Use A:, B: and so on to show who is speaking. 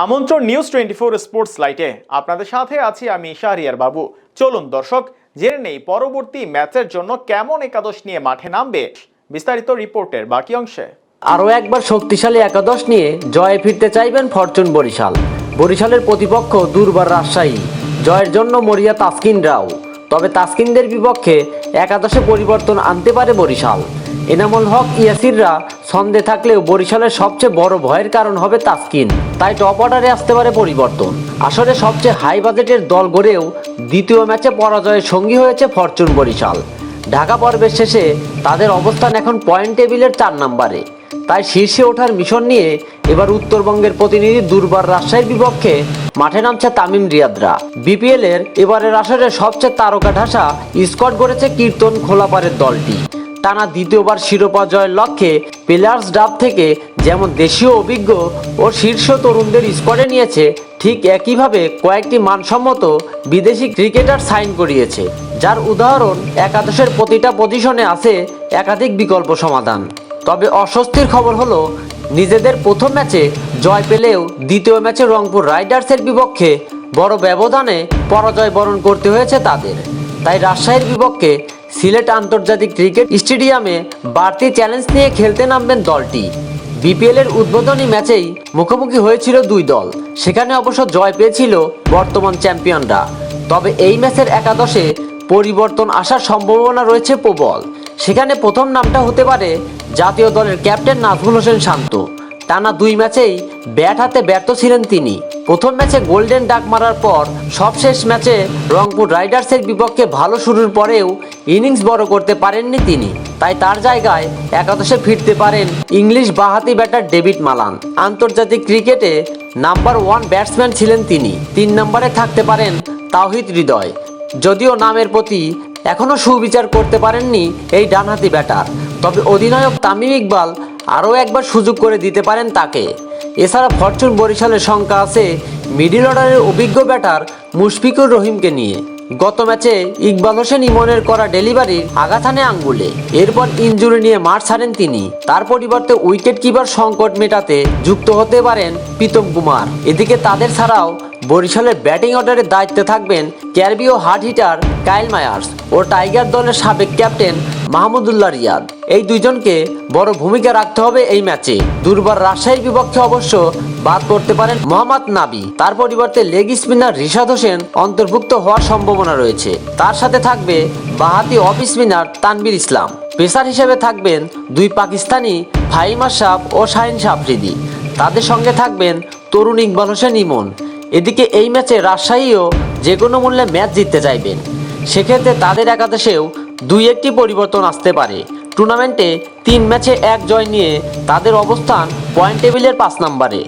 A: আমন্ত্রণ news twenty four sports লাইটে। আপনাদের সাথে আছি আমি শাহরিয়ার বাবু। চলুন দর্শক, জেনে নেই পরবর্তী ম্যাচের জন্য কেমন একাদশ নিয়ে মাঠে নামবে বিস্তারিত রিপোর্টের বাকি অংশে।
B: আরও একবার শক্তিশালী একাদশ নিয়ে জয়ে ফিরতে চাইবেন ফরচুন বরিশাল। বরিশালের প্রতিপক্ষ দুর্বার রাজশাহী। জয়ের জন্য মরিয়া তাসকিন রাও। তবে তাসকিনদের বিপক্ষে একাদশে পরিবর্তন আনতে পারে বরিশাল। এনামুল হক, ইয়াসিররা ছন্দে থাকলেও বরিশালের সবচেয়ে বড় ভয়ের কারণ হবে তাসকিন। তাই টপ অর্ডারে আসতে পারে পরিবর্তন। আসলে সবচেয়ে হাই বাজেটের দল গড়েও দ্বিতীয় ম্যাচে পরাজয়ের সঙ্গী হয়েছে ফরচুন বরিশাল। ঢাকা পর্বের শেষে তাদের অবস্থান এখন পয়েন্ট টেবিলের চার নম্বরে। তাই শীর্ষে ওঠার মিশন নিয়ে এবার উত্তরবঙ্গের প্রতিনিধি দুর্বার রাজশাহীর বিপক্ষে মাঠে নামছে তামিম রিয়াদরা। বিপিএল এর এবারের আসরে সবচেয়ে তারকা ঢাসা স্কট গড়েছে কীর্তন খোলাপাড়ের দলটি। টানা দ্বিতীয়বার শিরোপা জয়ের লক্ষ্যে প্লেয়ার্স ডাব থেকে যেমন দেশীয় অভিজ্ঞ ও শীর্ষ তরুণদের স্কোয়াডে নিয়েছে, ঠিক একইভাবে কয়েকটি মানসম্মত বিদেশি ক্রিকেটার সাইন করিয়েছে, যার উদাহরণ একাদশের প্রতিটা পজিশনে আছে একাধিক বিকল্প সমাধান। তবে অস্বস্তির খবর হলো, নিজেদের প্রথম ম্যাচে জয় পেলেও দ্বিতীয় ম্যাচে রংপুর রাইডার্সের বিপক্ষে বড় ব্যবধানে পরাজয় বরণ করতে হয়েছে তাদের। তাই রাজশাহীর বিপক্ষে সিলেট আন্তর্জাতিক ক্রিকেট স্টেডিয়ামে বাড়তি চ্যালেঞ্জ নিয়ে খেলতে নামবেন দলটি। বিপিএল এর উদ্বোধনী ম্যাচেই মুখোমুখি হয়েছিল দুই দল। সেখানে অবশ্য জয় পেয়েছিল বর্তমান চ্যাম্পিয়নরা। তবে এই ম্যাচের একাদশে পরিবর্তন আসার সম্ভাবনা রয়েছে প্রবল। সেখানে প্রথম নামটা হতে পারে জাতীয় দলের ক্যাপ্টেন নাজমুল হোসেন শান্ত। টানা দুই ম্যাচেই ব্যাট হাতে ব্যর্থ ছিলেন তিনি। প্রথম ম্যাচে গোল্ডেন ডাক মারার পর সবশেষ ম্যাচে রংপুর রাইডার্সের বিপক্ষে ভালো শুরুর পরেও ইনিংস বড় করতে পারেননি তিনি। তাই তার জায়গায় একাদশে ফিরতে পারেন ইংলিশ বাহাতি ব্যাটার ডেভিড মালান। আন্তর্জাতিক ক্রিকেটে নাম্বার ওয়ান ব্যাটসম্যান ছিলেন তিনি। তিন নম্বরে থাকতে পারেন তাওহিদ হৃদয়। যদিও নামের প্রতি এখনও সুবিচার করতে পারেননি এই ডানহাতি ব্যাটার। তবে অধিনায়ক তামিম ইকবাল আরও একবার সুযোগ করে দিতে পারেন তাকে। এছাড়া ফরচুন বরিশালের শঙ্কা আছে মিডিল অর্ডারের অভিজ্ঞ ব্যাটার মুশফিকুর রহিমকে নিয়ে। গত ম্যাচে ইকবাল হোসেন ইমনের করা ডেলিভারির হানে আঙ্গুলে। এরপর ইনজুরি নিয়ে মাঠ ছাড়েন তিনি। তার পরিবর্তে উইকেট কিপার সংকট মেটাতে যুক্ত হতে পারেন প্রীতম কুমার। এদিকে তাদের ছাড়াও বরিশালের ব্যাটিং অর্ডারের দায়িত্বে থাকবেন ক্যারবিও হার্ড হিটার কাইল মায়ার্স ও টাইগার দলের সাবেক ক্যাপ্টেন মাহমুদুল্লাহ রিয়াদ। এই দুইজনকে বড় ভূমিকা রাখতে হবে এই ম্যাচে। দুর্বার রাজশাহীর বিপক্ষে অবশ্য বাদ করতে পারেন মোহাম্মদ নাবি। তার পরিবর্তে লেগ স্পিনার রিশাদ হোসেন অন্তর্ভুক্ত হওয়ার সম্ভাবনা রয়েছে। তার সাথে থাকবে বাহাতি off spinner Tanvir Islam. Pacer হিসেবে থাকবেন দুই পাকিস্তানি ফাহিম আশরাফ ও শাহিন সাফরিদি। তাদের সঙ্গে থাকবেন তরুণ ইকবাল হোসেন ইমন। এদিকে এই ম্যাচে রাজশাহীও যে কোনো মূল্যে ম্যাচ জিততে চাইবেন। সেক্ষেত্রে তাদের একাদশেও দুই একটি পরিবর্তন আসতে পারে। টুর্নামেন্টে তিন ম্যাচে এক জয় নিয়ে তাদের অবস্থান পয়েন্ট টেবিলের পাঁচ নম্বরে।